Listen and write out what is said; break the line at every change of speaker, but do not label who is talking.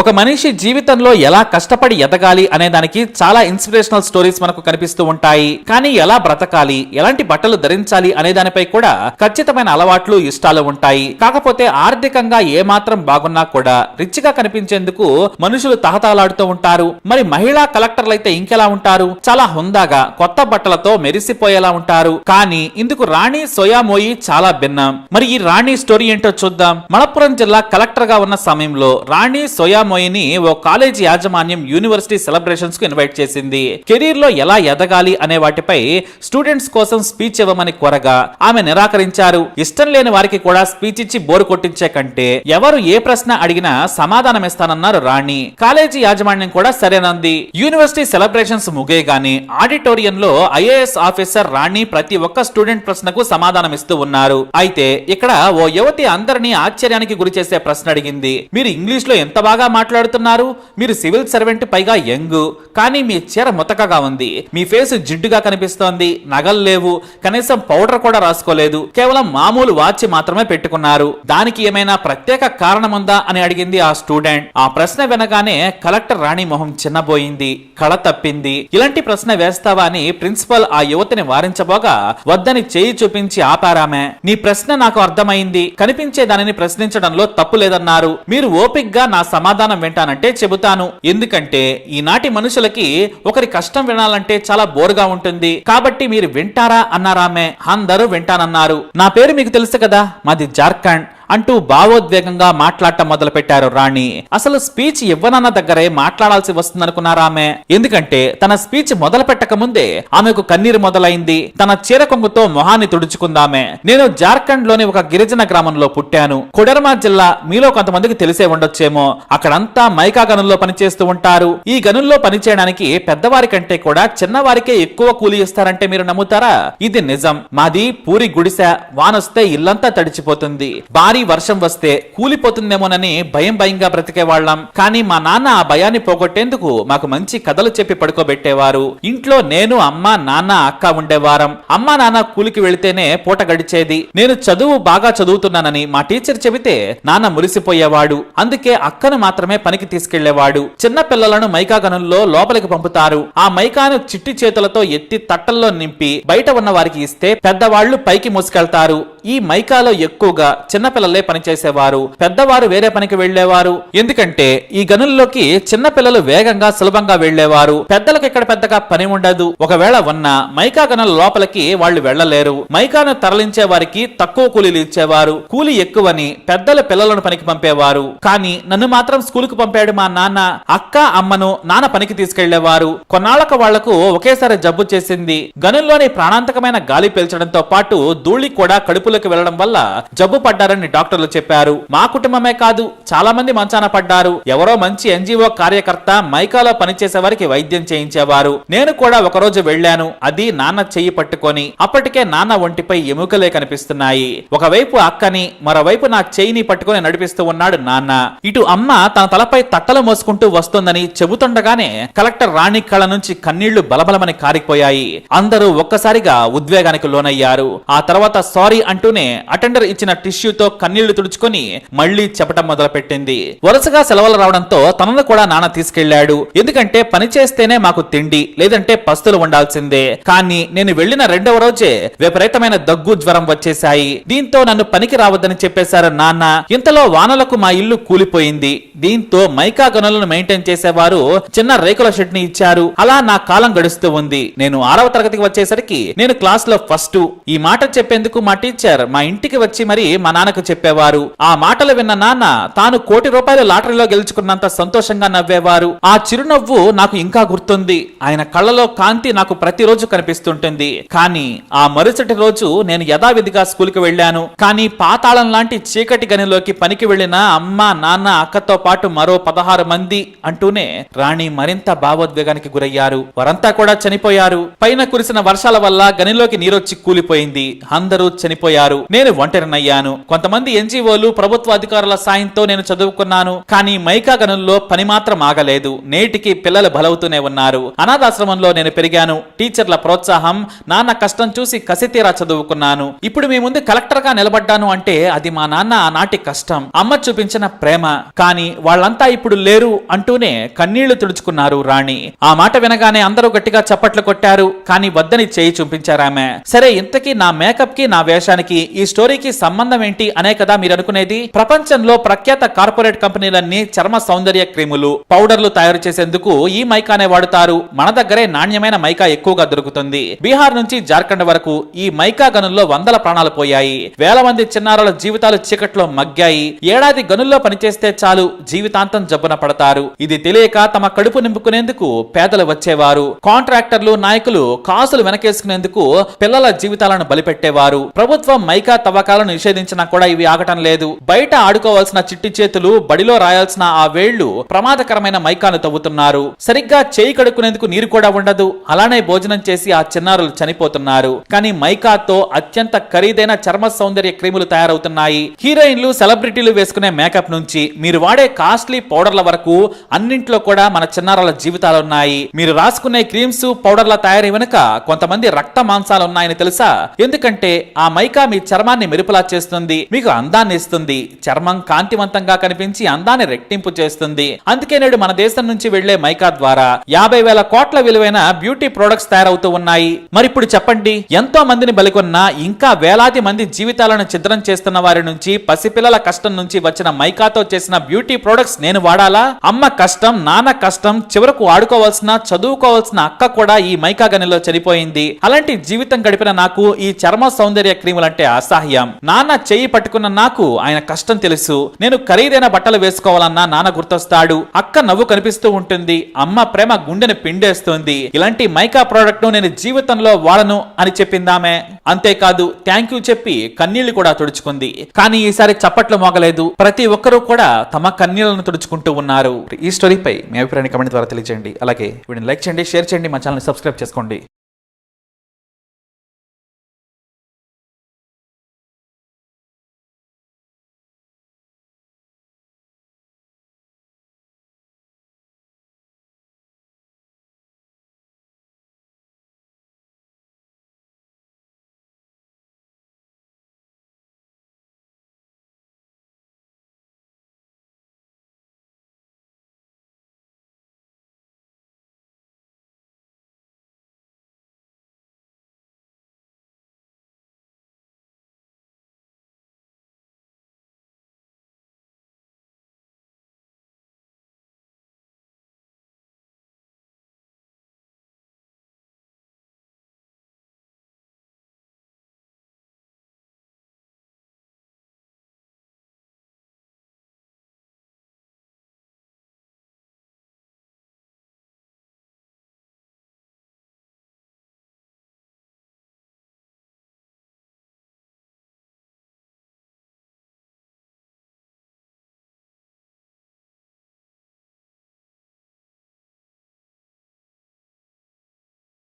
ఒక మనిషి జీవితంలో ఎలా కష్టపడి ఎదగాలి అనే దానికి చాలా ఇన్స్పిరేషనల్ స్టోరీస్ మనకు కనిపిస్తూ ఉంటాయి. కానీ ఎలా బ్రతకాలి ఎలాంటి బట్టలు ధరించాలి అనే దానిపై కూడా ఖచ్చితమైన అలవాట్లు ఇష్టాలు ఉంటాయి. కాకపోతే ఆర్థికంగా ఏ మాత్రం బాగున్నా కూడా రిచ్గా కనిపించేందుకు మనుషులు తహతలాడుతూ ఉంటారు. మరి మహిళా కలెక్టర్లు అయితే ఇంకెలా ఉంటారు? చాలా హుందాగా కొత్త బట్టలతో మెరిసిపోయేలా ఉంటారు. కానీ ఇందుకు రాణి సోయామోయి చాలా భిన్నం. మరి ఈ రాణి స్టోరీ ఏంటో చూద్దాం. మలప్పురం జిల్లా కలెక్టర్గా ఉన్న సమయంలో రాణి సోయామోయిని ఓ కాలేజీ యాజమాన్యం యూనివర్సిటీ సెలబ్రేషన్స్కు ఇన్వైట్ చేసింది. కెరీర్లో ఎలా ఎదగాలి అనే వాటిపై స్టూడెంట్స్ కోసం స్పీచ్ ఇవ్వమని కోరగా ఆమె నిరాకరించారు. ఇష్టం లేని వారికి కూడా స్పీచ్ ఇచ్చి బోరు కొట్టించే కంటే ఎవరు ఏ ప్రశ్న అడిగినా సమాధానం ఇస్తానన్నారు రాణి. కాలేజీ యాజమాన్యం కూడా సరేనంది. యూనివర్సిటీ సెలబ్రేషన్స్ ముగియగానే ఆడిటోరియం లో ఐఏఎస్ ఆఫీసర్ రాణి ప్రతి ఒక్క స్టూడెంట్ ప్రశ్నకు సమాధానం ఇస్తూ ఉన్నారు. అయితే ఇక్కడ ఓ యువతి అందరినీ ఆశ్చర్యానికి గురి చేసే ప్రశ్న అడిగింది. మీరు ఇంగ్లీష్లో ఎంత బాగా మాట్లాడుతున్నారు. మీరు సివిల్ సర్వెంట్ పైగా యంగ్. కానీ మీ చీర ముతకగా ఉంది. మీ ఫేస్ జిడ్డుగా కనిపిస్తోంది. నగలు లేవు. కనీసం పౌడర్ కూడా రాసుకోలేదు. కేవలం మామూలు వాచ్ మాత్రమే పెట్టుకున్నారు. దానికి ఏమైనా ప్రత్యేక కారణం ఉందా అని అడిగింది ఆ స్టూడెంట్. ఆ ప్రశ్న వినగానే కలెక్టర్ రాణి మొహం చిన్నబోయింది. కళ తప్పింది. ఇలాంటి ప్రశ్న వేస్తావా? అని ప్రిన్సిపల్ ఆ యువతిని వారించబోగా వద్దని చేయి చూపించి ఆపారామె. నీ ప్రశ్న నాకు అర్థమైంది. కనిపించే దానిని ప్రశ్నించడంలో తప్పు లేదన్నారు. మీరు ఓపిక్గా నా సమాధానం వింటానంటే చెబుతాను. ఎందుకంటే ఈనాటి మనుషులకి ఒకరి కష్టం వినాలంటే చాలా బోరుగా ఉంటుంది. కాబట్టి మీరు వింటారా అన్నారామె. అందరూ వింటానన్నారు. నా పేరు మీకు తెలుసు కదా? మాది జార్ఖండ్. అంటూ భావోద్వేగంగా మాట్లాడటం మొదలు పెట్టారు రాణి. అసలు స్పీచ్ ఇవ్వనన్న దగ్గరే మాట్లాడాల్సి వస్తుందనుకున్నారా ఆమె? ఎందుకంటే తన స్పీచ్ మొదలు పెట్టక ముందే ఆమెకు కన్నీరు మొదలైంది. తన చీర కొంగుతో మొహాన్ని తుడుచుకుందామే నేను జార్ఖండ్లోని ఒక గిరిజన గ్రామంలో పుట్టాను. కొడర్మా జిల్లా మీలో కొంతమందికి తెలిసే ఉండొచ్చేమో. అక్కడంతా మైకా గనుల్లో పనిచేస్తూ ఉంటారు. ఈ గనుల్లో పనిచేయడానికి పెద్దవారి కంటే కూడా చిన్నవారికే ఎక్కువ కూలి ఇస్తారంటే మీరు నమ్ముతారా? ఇది నిజం. మాది పూరి గుడిసె. వానొస్తే ఇల్లంతా తడిచిపోతుంది. భారీ వర్షం వస్తే కూలిపోతుందేమోనని భయం భయంగా బ్రతికే వాళ్ళం కానీ మా నాన్న ఆ భయాన్ని పోగొట్టేందుకు మాకు మంచి కథలు చెప్పి పడుకోబెట్టేవారు. ఇంట్లో నేను అమ్మ నాన్న అక్క ఉండేవారం. అమ్మ నాన్న కూలికి వెళితేనే పూట గడిచేది. నేను చదువు బాగా చదువుతున్నానని మా టీచర్ చెబితే నాన్న మురిసిపోయేవాడు. అందుకే అక్కను మాత్రమే పనికి తీసుకెళ్ళేవాడు. చిన్న పిల్లలను మైకా గనుల్లో లోపలికి పంపుతారు. ఆ మైకాను చిట్టి చేతులతో ఎత్తి తట్టల్లో నింపి బయట ఉన్న వారికి ఇస్తే పెద్దవాళ్ళు పైకి మోసుకెళ్తారు. ఈ మైకాలో ఎక్కువగా చిన్నపిల్లలే పనిచేసేవారు పెద్దవారు వేరే పనికి వెళ్ళేవారు ఎందుకంటే ఈ గనుల్లోకి చిన్న పిల్లలు వేగంగా సులభంగా వెళ్ళేవారు పెద్దలకు ఇక్కడ పెద్దగా పని ఉండదు. ఒకవేళ ఉన్న మైకా గనుల లోపలికి వాళ్ళు వెళ్ళలేరు మైకాను తరలించే వారికి తక్కువ కూలీలు ఇచ్చేవారు. కూలి ఎక్కువని పెద్దల పిల్లలను పనికి పంపేవారు. కానీ నన్ను మాత్రం స్కూల్కు పంపాడు మా నాన్న. అక్క అమ్మను నాన్న పనికి తీసుకెళ్ళేవారు కొన్నాళ్ళకు వాళ్ళకు ఒకేసారి జబ్బు చేసింది. గనుల్లోని ప్రాణాంతకమైన గాలి పీల్చడంతో పాటు ధూళి కూడా కడుపులోకి వెళ్ళడం వల్ల జబ్బు పడ్డారని డాక్టర్లు చెప్పారు. మా కుటుంబమే కాదు చాలా మంది మంచాన పడ్డారు. ఎవరో మంచి ఎన్జిఓ కార్యకర్త మైకాలో పనిచేసే వారికి వైద్యం చేయించేవారు. నేను కూడా ఒకరోజు వెళ్ళాను. అది నాన్న చెయ్యి పట్టుకొని అప్పటికే నాన్న ఒంటిపై ఎముకలే కనిపిస్తున్నాయి. ఒకవైపు అక్కని మరోవైపు నా చెయ్యిని పట్టుకొని నడిపిస్తూ ఉన్నాడు నాన్న. ఇటు అమ్మ తన తలపై తట్టలు మోసుకుంటూ వస్తోందని చెబుతుండగానే కలెక్టర్ రాణి కళ్ళ నుంచి కన్నీళ్ళు బలబలమని కారిపోయాయి. అందరూ ఒక్కసారిగా ఉద్వేగానికి లోనయ్యారు. ఆ తర్వాత సారీ అంటూనే అటెండర్ ఇచ్చిన టిష్యూతో కన్నీళ్ళు తుడుచుకొని మళ్ళీ చెప్పటం మొదలుపెట్టింది. వరుసగా సెలవులు రావడంతో తనను కూడా నాన్న తీసుకెళ్ళాడు. ఎందుకంటే పని చేస్తేనే మాకు తిండి లేదంటే పస్తులు ఉండాల్సిందే కానీ నేను వెళ్ళిన రెండవ రోజే విపరీతమైన దగ్గు జ్వరం వచ్చేశాయి. దీంతో నన్ను పనికి రావద్దని చెప్పేశారు నాన్న. ఇంతలో వానలకు మా ఇల్లు కూలిపోయింది. దీంతో మైకా గనులను మెయింటైన్ చేసేవారు చిన్న రేకుల షెడ్ని ఇచ్చారు. అలా నా కాలం గడుస్తూ ఉంది. నేను ఆరవ తరగతికి వచ్చేసరికి నేను క్లాస్లో ఫస్ట్. ఈ మాట చెప్పేందుకు మా టీచర్ మా ఇంటికి వచ్చి మరి మా నాన్నకు చెప్పేవారు. ఆ మాటలు విన్న నాన్న తాను కోటి రూపాయల లాటరీలో గెలుచుకున్నంత సంతోషంగా నవ్వేవారు. ఆ చిరునవ్వు నాకు ఇంకా గుర్తుంది. ఆయన కళ్ళలో కాంతి నాకు ప్రతిరోజు కనిపిస్తుంటుంది. కానీ ఆ మరుసటి రోజు నేను యథావిధిగా స్కూల్కి వెళ్ళాను. కానీ పాతాళం లాంటి చీకటి గనిలోకి పనికి వెళ్ళిన అమ్మ నాన్న అక్కతో పాటు మరో పదహారు మంది అంటూనే రాణి మరింత భావోద్వేగానికి గురయ్యారు. వారంతా కూడా చనిపోయారు. పైన కురిసిన వర్షాల వల్ల గనిలోకి నీరొచ్చి కూలిపోయింది. అందరూ చనిపోయారు. వెళ్ళిపోయారు నేను ఒంటరినయ్యాను. కొంతమంది ఎన్జిఓలు ప్రభుత్వ అధికారుల సాయంతో నేను చదువుకున్నాను. కానీ మైకా గనుల్లో పని మాత్రం ఆగలేదు. నేటికి పిల్లలు బలవుతూనే ఉన్నారు. అనాథాశ్రమంలో నేను పెరిగాను. టీచర్ల ప్రోత్సాహం నాన్న కష్టం చూసి కసితీరా చదువుకున్నాను. ఇప్పుడు మీ ముందు కలెక్టర్గా నిలబడ్డాను అంటే అది మా నాన్న ఆనాటి కష్టం. అమ్మ చూపించిన ప్రేమ. కానీ వాళ్ళంతా ఇప్పుడు లేరు అంటూనే కన్నీళ్ళు తుడుచుకున్నారు రాణి. ఆ మాట వినగానే అందరూ గట్టిగా చప్పట్లు కొట్టారు. కానీ వద్దని చేయి చూపించారామె. సరే ఇంతకీ నా మేకప్కి నా వేషానికి ఈ స్టోరీకి సంబంధం ఏంటి అనే కదా మీరు అనుకునేది? ప్రపంచంలో ప్రఖ్యాత కార్పొరేట్ కంపెనీలన్నీ చర్మ సౌందర్య క్రీములు పౌడర్లు తయారు చేసేందుకు ఈ మైకానే వాడుతారు. మన దగ్గరే నాణ్యమైన మైకా ఎక్కువగా దొరుకుతుంది. బీహార్ నుంచి జార్ఖండ్ వరకు ఈ మైకా గనుల్లో వందల ప్రాణాలు పోయాయి. వేల మంది చిన్నారుల జీవితాలు చీకట్లో మగ్గాయి. ఏడాది గనుల్లో పనిచేస్తే చాలు జీవితాంతం జబ్బున పడతారు. ఇది తెలియక తమ కడుపు నింపుకునేందుకు పేదలు వచ్చేవారు. కాంట్రాక్టర్లు నాయకులు కాసులు వెనకేసుకునేందుకు పిల్లల జీవితాలను బలిపెట్టేవారు. ప్రభుత్వం మైకా తవ్వకాలను నిషేధించినా కూడా ఇవి ఆగటం లేదు. బయట ఆడుకోవాల్సిన చిట్టి చేతులు బడిలో రాయాల్సిన ఆ వేళ్ళు ప్రమాదకరమైన మైకాను తవ్వుతున్నారు. సరిగ్గా చేయి కడుక్కునేందుకు నీరు కూడా ఉండదు. అలానే భోజనం చేసి ఆ చిన్నారులు చనిపోతున్నారు. కానీ మైకాతో అత్యంత ఖరీదైన చర్మ సౌందర్య క్రీములు తయారవుతున్నాయి. హీరోయిన్లు సెలబ్రిటీలు వేసుకునే మేకప్ నుంచి మీరు వాడే కాస్ట్లీ పౌడర్ల వరకు అన్నింట్లో కూడా మన చిన్నారుల జీవితాలు ఉన్నాయి మీరు రాసుకునే క్రీమ్స్ పౌడర్ల తయారీ వెనుక కొంతమంది రక్త మాంసాలు ఉన్నాయని తెలుసా? ఎందుకంటే ఆ మైకా మీ చర్మాన్ని మెరుపులా చేస్తుంది మీకు అందాన్ని ఇస్తుంది చర్మం కాంతివంతంగా కనిపించి అందాన్ని రెట్టింపు చేస్తుంది. అందుకే నేడు మన దేశం నుంచి వెళ్ళే మైకా ద్వారా యాభై వేల కోట్ల విలువైన బ్యూటీ ప్రొడక్ట్స్ తయారవుతూ ఉన్నాయి. మరి ఇప్పుడు చెప్పండి ఎంతో మందిని బలికొన్న ఇంకా వేలాది మంది జీవితాలను ఛిద్రం చేస్తున్న వారి నుంచి పసిపిల్లల కష్టం నుంచి వచ్చిన మైకాతో చేసిన బ్యూటీ ప్రొడక్ట్స్ నేను వాడాలా? అమ్మ కష్టం నాన్న కష్టం చివరకు ఆడుకోవాల్సిన చదువుకోవాల్సిన అక్క కూడా ఈ మైకా గనిలో చనిపోయింది. అలాంటి జీవితం గడిపిన నాకు ఈ చర్మ సౌందర్య క్రీములంటే అసహ్యం. నాన్న చెయ్యి పట్టుకున్న నాకు ఆయన కష్టం తెలుసు. నేను ఖరీదైన బట్టలు వేసుకోవాలన్నా నాన్న గుర్తొస్తాడు. అక్క నవ్వు కనిపిస్తూ ఉంటుంది. అమ్మ ప్రేమ గుండెని పిండేస్తుంది. ఇలాంటి మైకా ప్రోడక్ట్ను నేను జీవితంలో వాడను అని చెప్పిందామే. అంతేకాదు థ్యాంక్ యూ చెప్పి కన్నీళ్ళు కూడా తుడుచుకుంది. కానీ ఈసారి చప్పట్లు మోగలేదు. ప్రతి ఒక్కరూ కూడా తమ కన్నీళ్ళను తుడుచుకుంటూ ఉన్నారు. ఈ స్టోరీపై మీ అభిప్రాయాన్ని కమెంట్ ద్వారా తెలియజేయండి. అలాగే వీడిని లైక్ చేయండి షేర్ చేయండి మా ఛానల్ సబ్స్క్రైబ్ చేసుకోండి.